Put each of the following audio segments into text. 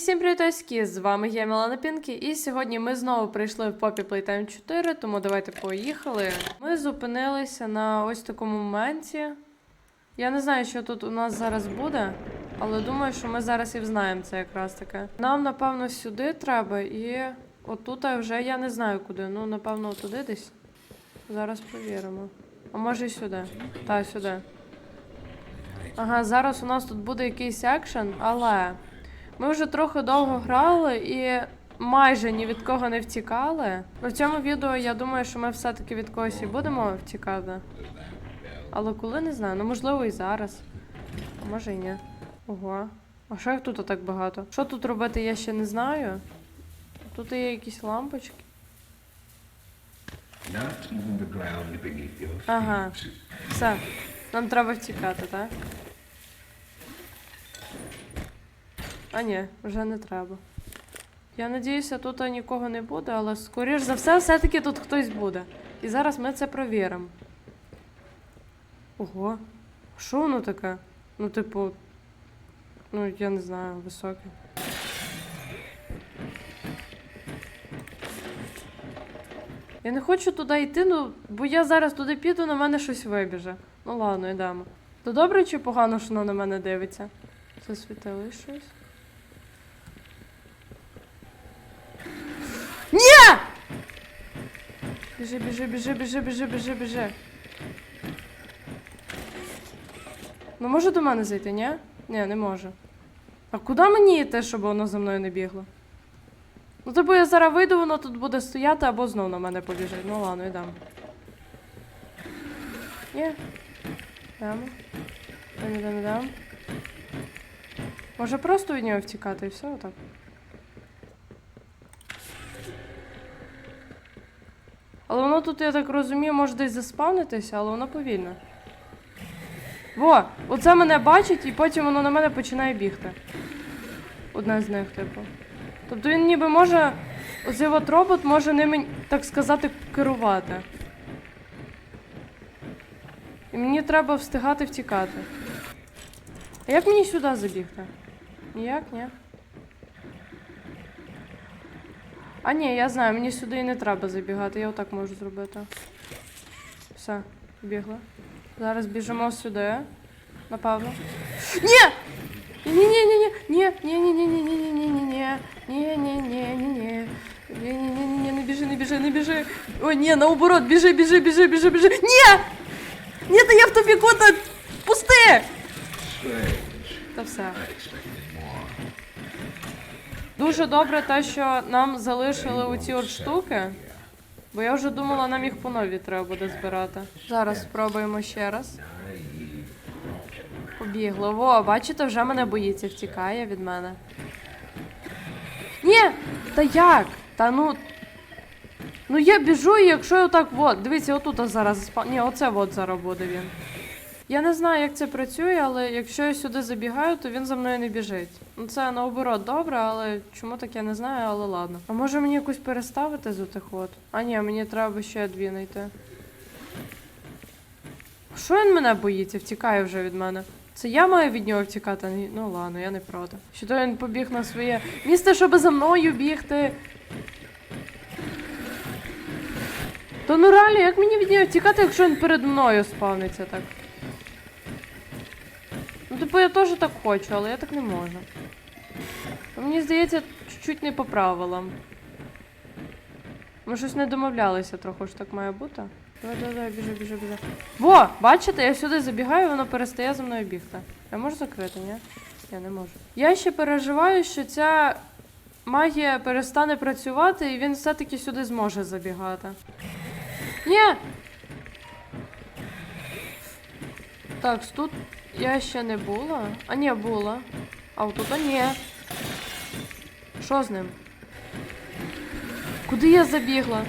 всім привітоські! З вами я Мілана Пінкі, і сьогодні ми знову прийшли в Poppy Playtime 4, тому давайте поїхали. Ми зупинилися на ось такому моменті. Я не знаю, що тут у нас зараз буде, але думаю, що ми зараз і взнаємо це якраз таке. Нам, напевно, сюди треба, і отут вже я не знаю куди. Ну, напевно, туди десь. Зараз перевіримо. А може і сюди. Так, сюди. Ага, зараз у нас тут буде якийсь екшен, але ми вже трохи довго грали і майже ні від кого не втікали. В цьому відео я думаю, що ми все-таки від когось і будемо втікати. Але коли не знаю, ну можливо і зараз. А може і ні. Ого. А що їх тут так багато? Що тут робити, я ще не знаю. Тут є якісь лампочки. Ага. Все. Нам треба втікати, так? А ні, вже не треба. Я надіюся, тут нікого не буде, але скоріш за все, все-таки тут хтось буде. І зараз ми це провіримо. Ого. Що воно таке? Ну, типу. Ну, я не знаю, високе. Я не хочу туди йти, ну, бо я зараз туди піду, на мене щось вибіже. Ну ладно, йдемо. То добре чи погано, що воно на мене дивиться? Засвітили щось. Ні! Біжи, біжи, біжи, біжи, біжи, біжи, біжи. Ну може до мене зайти, ні? Ні, не може. А куди мені йти, щоб воно за мною не бігло? Ну, типу, я зараз вийду, воно тут буде стояти або знов на мене побіжить. Ну ладно, йдемо. Ні. Йдемо. Йдемо, йдемо, йдемо. Може просто від нього втікати і все отак. Але воно тут, я так розумію, може десь заспавнитися, але воно повільно. Во! Оце мене бачить, і потім воно на мене починає бігти. Одне з них, типу. Тобто він ніби може. Оцей от робот може ними, так сказати, керувати. І мені треба встигати втікати. А як мені сюди забігти? Ніяк, ні. А ні, я знаю, мені сюди і не треба забігати, я отак можу зробити. Все, бігла. Зараз біжимо сюди. Напевно. Ні! Ні-ні-ні-ні! Ні, ні-ні-ні-ні-ні-ні-ні-ні. Ні-ні-ні-ні-ні. Ні-ні-ні-ні, не біжи, не біжи, не біжи. О, ні, наоборот, біжи, біжи, біжи, біжи, біжи. Ні! Ні, та я в тобі кота! Пусти! Та все. Дуже добре те, що нам залишили оці от штуки. Бо я вже думала, нам їх по нові треба буде збирати. Зараз спробуємо ще раз. Побігло. Во, бачите, вже мене боїться, втікає від мене. Ні! Та як? Та ну. Ну я біжу, і якщо я отак, от, дивіться, отут зараз спа. Ні, оце от зараз буде він. Я не знаю, як це працює, але якщо я сюди забігаю, то він за мною не біжить. Ну це наоборот добре, але чому так я не знаю, але ладно. А може мені якусь переставити з отих от? А ні, мені треба ще дві знайти. Що він мене боїться? Втікає вже від мене. Це я маю від нього втікати? Ну ладно, я не проти. Що то він побіг на своє місце, щоб за мною бігти. То ну реально, як мені від нього втікати, якщо він перед мною спавниться так? Типу, я теж так хочу, але я так не можу. Мені здається, чуть-чуть не по правилам. Ми щось не домовлялися трохи, що так має бути. Давай, давай, давай, біжи, біжи, біжи. Во! Бачите, я сюди забігаю, воно перестає за мною бігти. Я можу закрити, ні? Я не можу. Я ще переживаю, що ця магія перестане працювати, і він все-таки сюди зможе забігати. Ні! Так, тут я ще не була. А ні, була. А отут ні. Що з ним? Куди я забігла?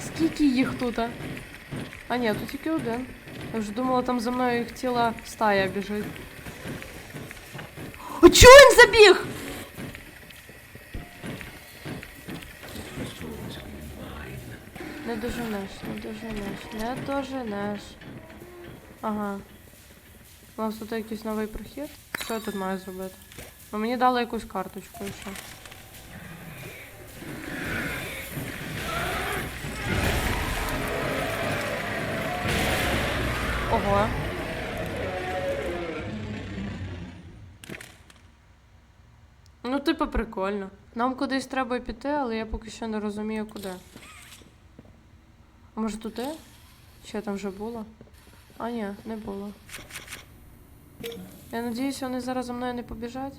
Скільки їх тут? А, а ні, тут тільки один. Я вже думала, там за мною їх ціла стая біжить. А чого він забіг? Не доженеш, не доженеш, не доженеш. Ага. У нас тут якийсь новий прохід. Що я тут маю зробити? Ну мені дали якусь карточку і що. Ого. Ну, типу, прикольно. Нам кудись треба піти, але я поки що не розумію, куди. Може туди? Я там вже була? А ні, не було. Я надіюсь, вони зараз за мною не побіжать.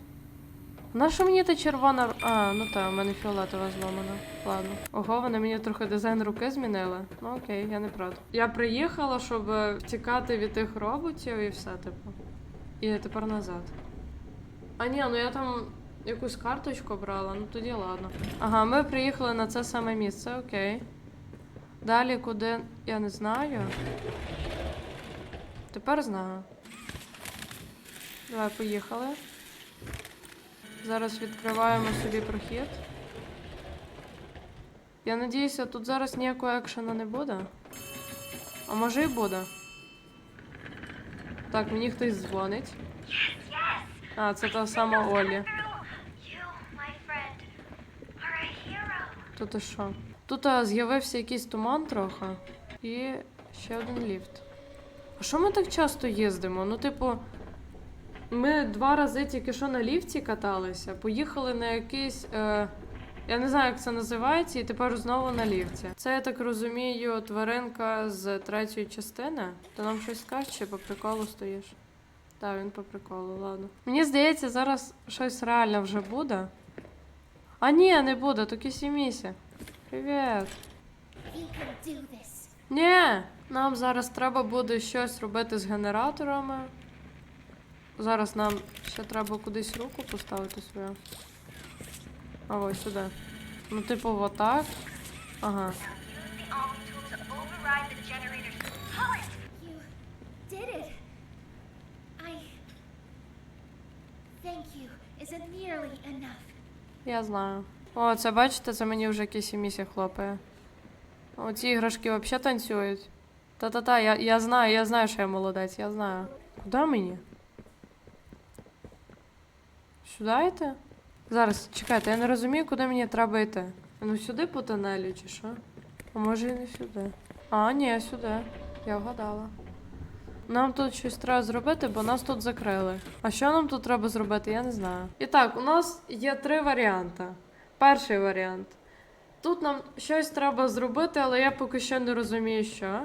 Наша мені та червона. А, ну та, у мене фіолетова зломана. Ладно. Ого, вони мені трохи дизайн руки змінили. Ну окей, я не проти. Я приїхала, щоб втікати від тих роботів і все, типу. І тепер назад. А ні, ну я там якусь карточку брала, ну тоді ладно. Ага, ми приїхали на це саме місце, окей. Далі куди, я не знаю. Тепер знаю. Давай, поїхали. Зараз відкриваємо собі прохід. Я надіюся, тут зараз ніякого екшену не буде. А може і буде. Так, мені хтось дзвонить. А, це та сама Олі. Тут і що? Тут з'явився якийсь туман трохи. І ще один ліфт. А що ми так часто їздимо? Ну, типу, ми два рази тільки що на ліфті каталися, поїхали на якийсь. Е, я не знаю, як це називається, і тепер знову на ліфті. Це, я так розумію, тваринка з третьої частини. Ти нам щось скажеш чи по приколу стоїш? Так, він по приколу, ладно. Мені здається, зараз щось реально вже буде. А ні, не буде, то кісімісі. Привіт. Ні, нам зараз треба буде щось робити з генераторами. Зараз нам ще треба кудись руку поставити свою. А ось сюди. Ну, типу, отак. Ага. Я знаю. О, це бачите, це мені вже кісімісі хлопає. О, ці іграшки взагалі танцюють. Та-та-та, я, я знаю, я знаю, що я молодець, я знаю. Куди мені? Сюди йти? Зараз, чекайте, я не розумію, куди мені треба йти. Ну сюди по тунелю чи що? А може і не сюди. А, ні, сюди. Я вгадала. Нам тут щось треба зробити, бо нас тут закрили. А що нам тут треба зробити, я не знаю. І так, у нас є три варіанти. Перший варіант. Тут нам щось треба зробити, але я поки що не розумію, що.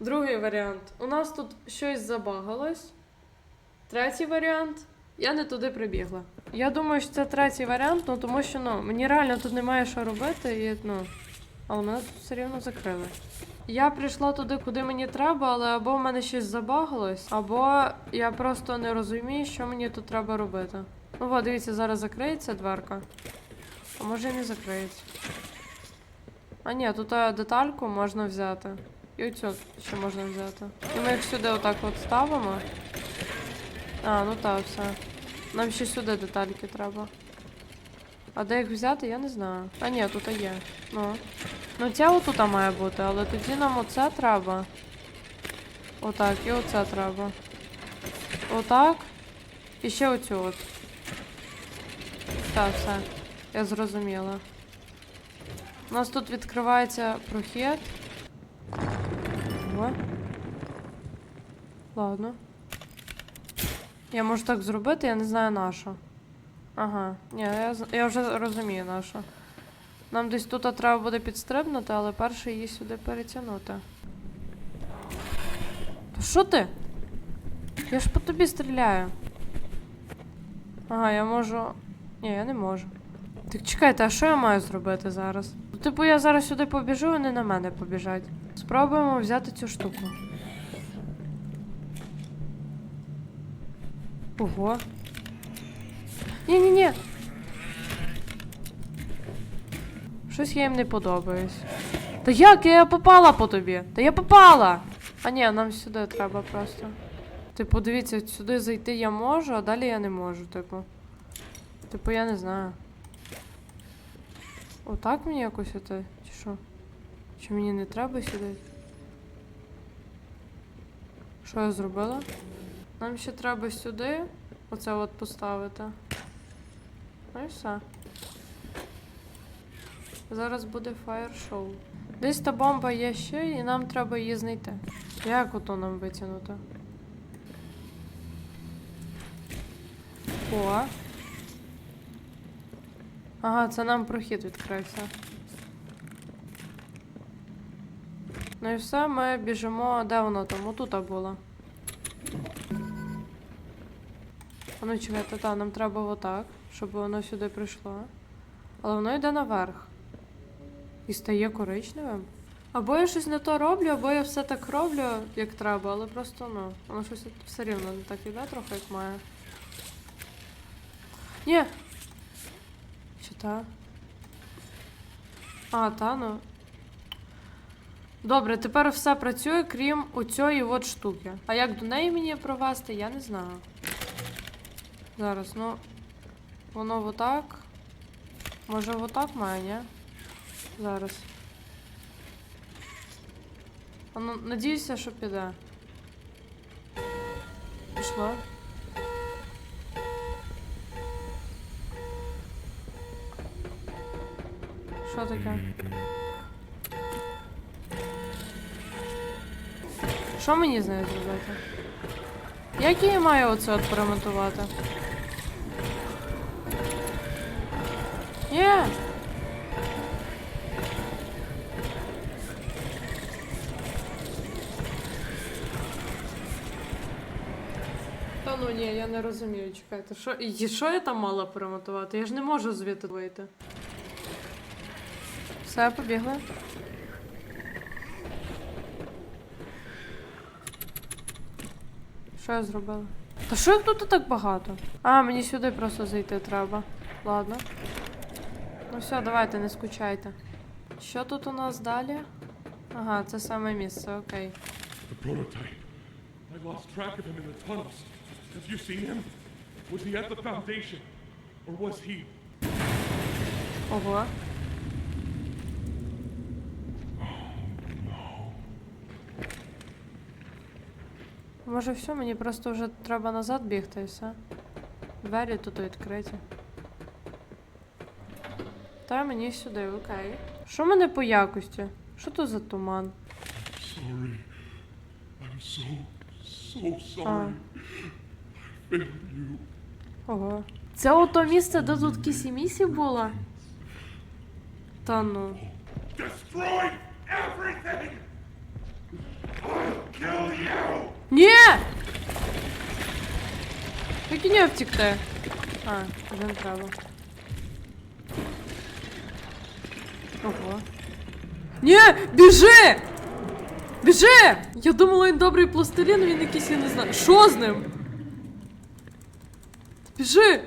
Другий варіант. У нас тут щось забагалось. Третій варіант. Я не туди прибігла. Я думаю, що це третій варіант, ну тому що ну, мені реально тут немає що робити, і ну. Але мене тут все рівно закрили. Я прийшла туди, куди мені треба, але або в мене щось забагалось, або я просто не розумію, що мені тут треба робити. Ну, от, дивіться, зараз закриється дверка. А може і не закриється. А ні, тут е, детальку можна взяти. І оцю ще можна взяти. І ми їх сюди отак от ставимо. А, ну так, все. Нам ще сюди детальки треба. А де їх взяти, я не знаю. А ні, тут є. Ну. Ну ця отут має бути, але тоді нам оце треба. Отак, і оце треба. Отак. І ще оцю от. Так, все. Я зрозуміла. У нас тут відкривається прохід. О. Ладно. Я можу так зробити, я не знаю на що. Ага, ні, я, я вже розумію на що. Нам десь тут треба буде підстрибнути, але перше її сюди перетягнути. Та що ти? Я ж по тобі стріляю. Ага, я можу. Ні, я не можу. Так чекайте, а що я маю зробити зараз? Ну, Типу, я зараз сюди побіжу, вони на мене побіжать. Спробуємо взяти цю штуку. Ого. Ні-ні-ні. Щось я їм не подобаюсь. Та як? Я попала по тобі? Та я попала! А ні, нам сюди треба просто. Типу, дивіться, сюди зайти я можу, а далі я не можу, типу. Типу, я не знаю. Отак мені якось іти? Чи що? Чи мені не треба сюди? Що я зробила? Нам ще треба сюди. оце от поставити. Ну і все. Зараз буде фаєр-шоу. Десь та бомба є ще, і нам треба її знайти. Як ото нам витягнути? О. Ага, це нам прохід відкрився. Ну і все, ми біжимо. Де воно там? Отут було. А ну чекайте, та, нам треба отак, щоб воно сюди прийшло. Але воно йде наверх. І стає коричневим. Або я щось не то роблю, або я все так роблю, як треба, але просто ну, воно щось все рівно не так іде трохи, як має. Ні. Чи та? А, та, ну. Добре, тепер все працює, крім оцієї от штуки. А як до неї мені провести, я не знаю. Зараз, ну. Воно отак. Може отак має, ні? Зараз. А ну, надіюся, що піде. Пішло. Що таке? Що мені з нею зробити? Як я маю оце от поремонтувати? Та ну ні, я не розумію, чекайте. Що, і що я там мала перемотувати? Я ж не можу звідти вийти. Все, побігли. Що я зробила? Та що їх тут так багато? А, мені сюди просто зайти треба. Ладно. Ну все, давайте, не скучайте. Що тут у нас далі? Ага, це саме місце, окей. The prototype. I lost track of him in the tunnels. Have you seen him? Was he at the Foundation? Or was he? Ого. Може все, мені просто вже треба назад бігти і все. Двері тут відкриті. Та мені сюди, окей. Що мене по якості? Що то за туман? Sorry. I'm so, so sorry. I failed you. ого. Це ото місце, де тут кісі-місі було? Та ну. Destroy everything! I'll kill you! Ні! Як і не втікти? А, вже не треба. Ого. Ні! Біжи! Біжи! Я думала, він добрий пластилін, він якийсь, я не знаю. Що з ним? Біжи!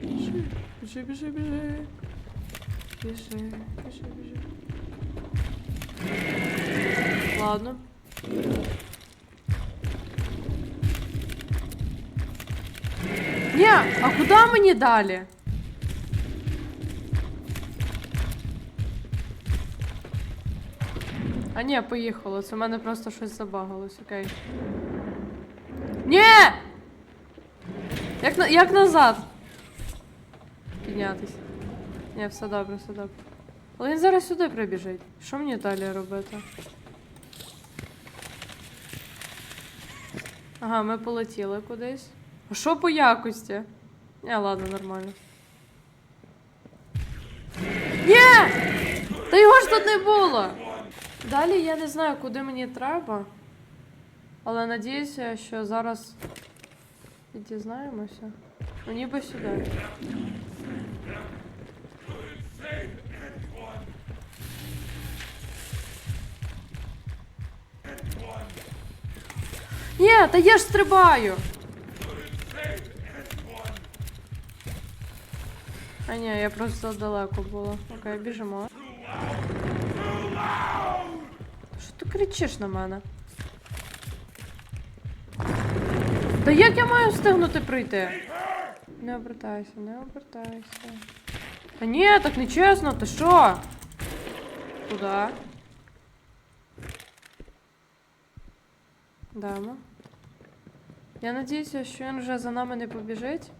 Біжи, біжи, біжи, біжи. Біжи, біжи, біжи. Ладно. Ні, а куди мені далі? А ні, поїхало. Це в мене просто щось забагалось, окей. Ні! Як, на, як назад? Піднятись. Ні, все добре, все добре. Але він зараз сюди прибіжить. Що мені далі робити? Ага, ми полетіли кудись. А що по якості? Ні, ладно, нормально. Ні! Та його ж тут не було! Далі я не знаю, куди мені треба. Але надіюся, що зараз дізнаємося. Ну ніби сюди. Ні, та я ж стрибаю. А ні, я просто далеко була. Окей, біжимо. Що ти кричиш на мене? Та як я маю встигнути прийти? Не обертайся, не обертайся. Та ні, так не чесно, ти що? Куди? Дамо. Я надіюся, що він вже за нами не побіжить.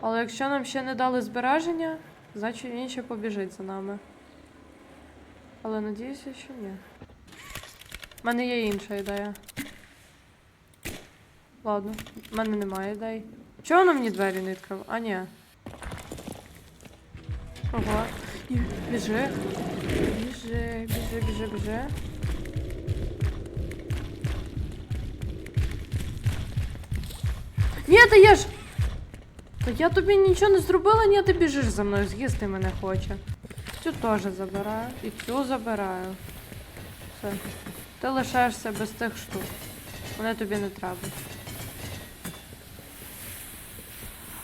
Але якщо нам ще не дали збереження, значить він ще побіжить за нами. Але надіюся, що ні. У мене є інша ідея. Ладно, в мене немає ідей. Чого воно мені двері не відкрив? А, ні. Ого. Біжи. Біжи, біжи, біжи, біжи. Ні, та я ж. Та я тобі нічого не зробила, ні, ти біжиш за мною, з'їсти мене хоче. Цю теж забираю. І цю забираю. Все. Ти лишаєшся без тих штук. Вони тобі не треба.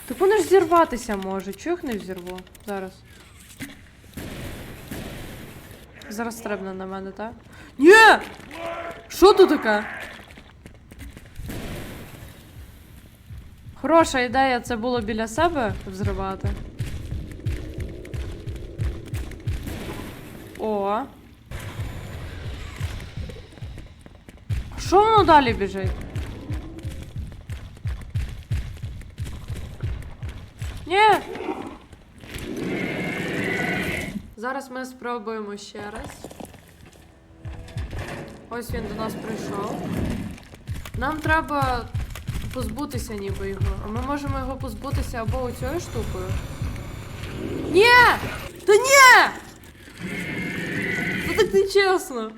Так вони ж зірватися може. Чого їх не взірву? Зараз. Зараз стрибне на мене, так? Ні! Що тут таке? Хороша ідея це було біля себе взривати. О. Що воно далі біжить? Ні. Зараз ми спробуємо ще раз. Ось він до нас прийшов. Нам треба позбутися ніби його. А ми можемо його позбутися або оцією штукою. Ні! Та ні! Це так нечесно.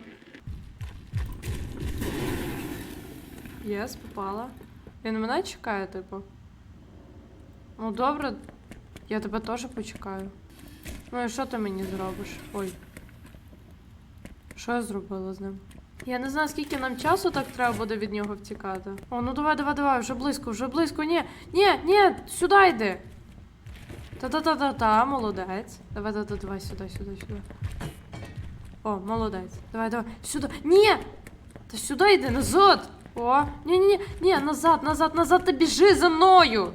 Єс, попала. Він мене чекає, типу. Ну добре, я тебе теж почекаю. Ну і що ти мені зробиш? Ой. Що я зробила з ним? Я не знаю, скільки нам часу так треба буде від нього втікати. О, ну давай, давай, давай, вже близько, вже близько. Ні, ні, ні, сюди йди. Та-та-та-та-та, молодець. Давай, давай, давай, сюди, сюди, сюди. О, молодець. Давай, давай. Сюди. Ні! Та сюди йди, назад! О, ні, ні, ні, ні, назад, назад, назад, та біжи за мною!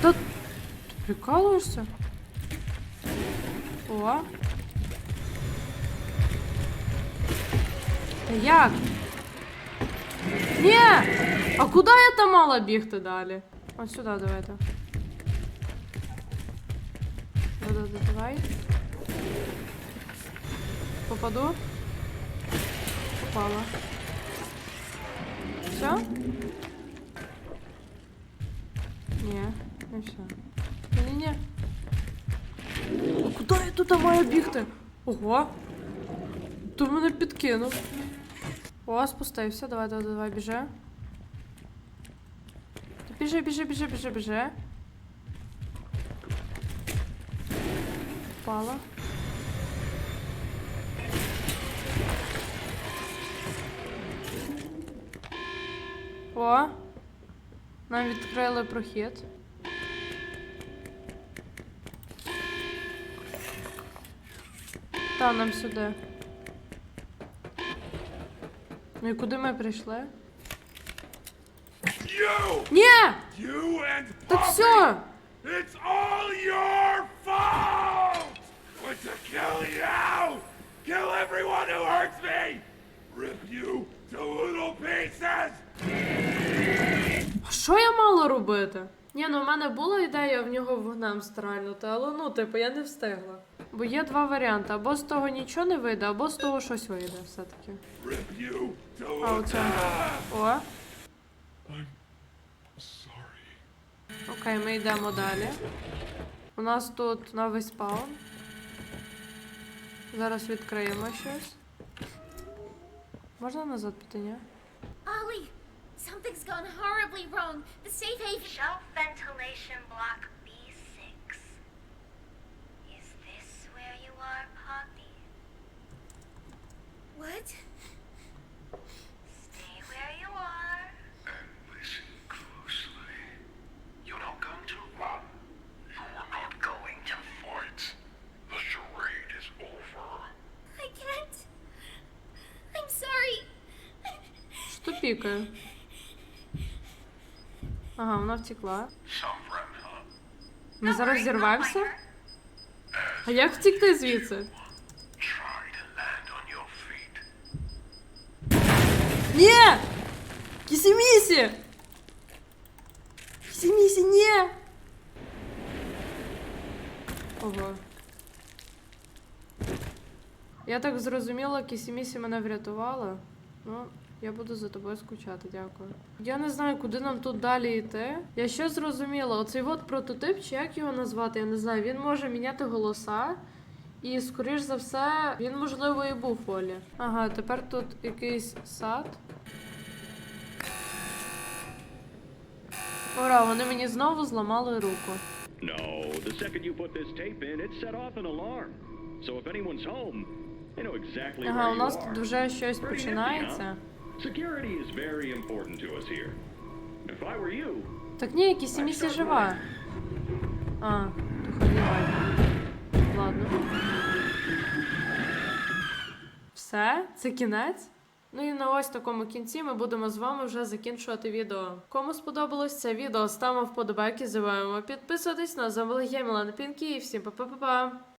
Та ти прикалуєшся? О. Та як? Ні! А куди я там мала бігти далі? Ось сюди давайте. Да-да-да, давай. Попаду. Попала. Все? Ні, не все. Ні-ні-ні. Куди я тут маю бігти? Ого. То мене підкинув. О, спустився. Давай, давай, давай, біжи. Біжи, біжи, біжи, біжи, біжи. Впала. О! Нам відкрили прохід. Та нам сюди. Ну і куди ми прийшли? You! Ні! You and Так все! It's all your fault! Want to kill you! Kill everyone who hurts me! Rip you to little pieces! А що я мала робити? Ні, ну в мене була ідея в нього вогнем стрельнути, але ну, типу, я не встигла. Бо є два варіанти: або з того нічого не вийде, або з того щось вийде все-таки. А оце. О, окей, ми йдемо далі. У нас тут новий спаун. Зараз відкриємо щось. Можна назад піти, ні? Ollie, something's gone horribly wrong. The safe haven. Shelf ventilation block B6. Is this where you are, Poppy? What? втекла. Ми зараз зірваємося? А як втікти звідси? Не, Кисимиси. Кисимиси, не. Ого. Я так зрозуміла, Кисимиси меня врятувала. Ну, я буду за тобою скучати, дякую. Я не знаю, куди нам тут далі йти. Я що зрозуміла, оцей от прототип, чи як його назвати, я не знаю. Він може міняти голоса. І, скоріш за все, він, можливо, і був Олі. Ага, тепер тут якийсь сад. Ура, вони мені знову зламали руку. No, the second you put this tape in, it set off an alarm. So if anyone's home, they know exactly Ага, where у нас тут вже щось починається. Security is very important to us here. If I were you, Так ні, якісь місі жива. А, то ходила. Ладно. Все, це кінець. Ну і на ось такому кінці ми будемо з вами вже закінчувати відео. Кому сподобалось це відео, ставимо вподобайки, забуваємо підписуватись на Замелегеміла на Пінкі і всім па-па-па-па!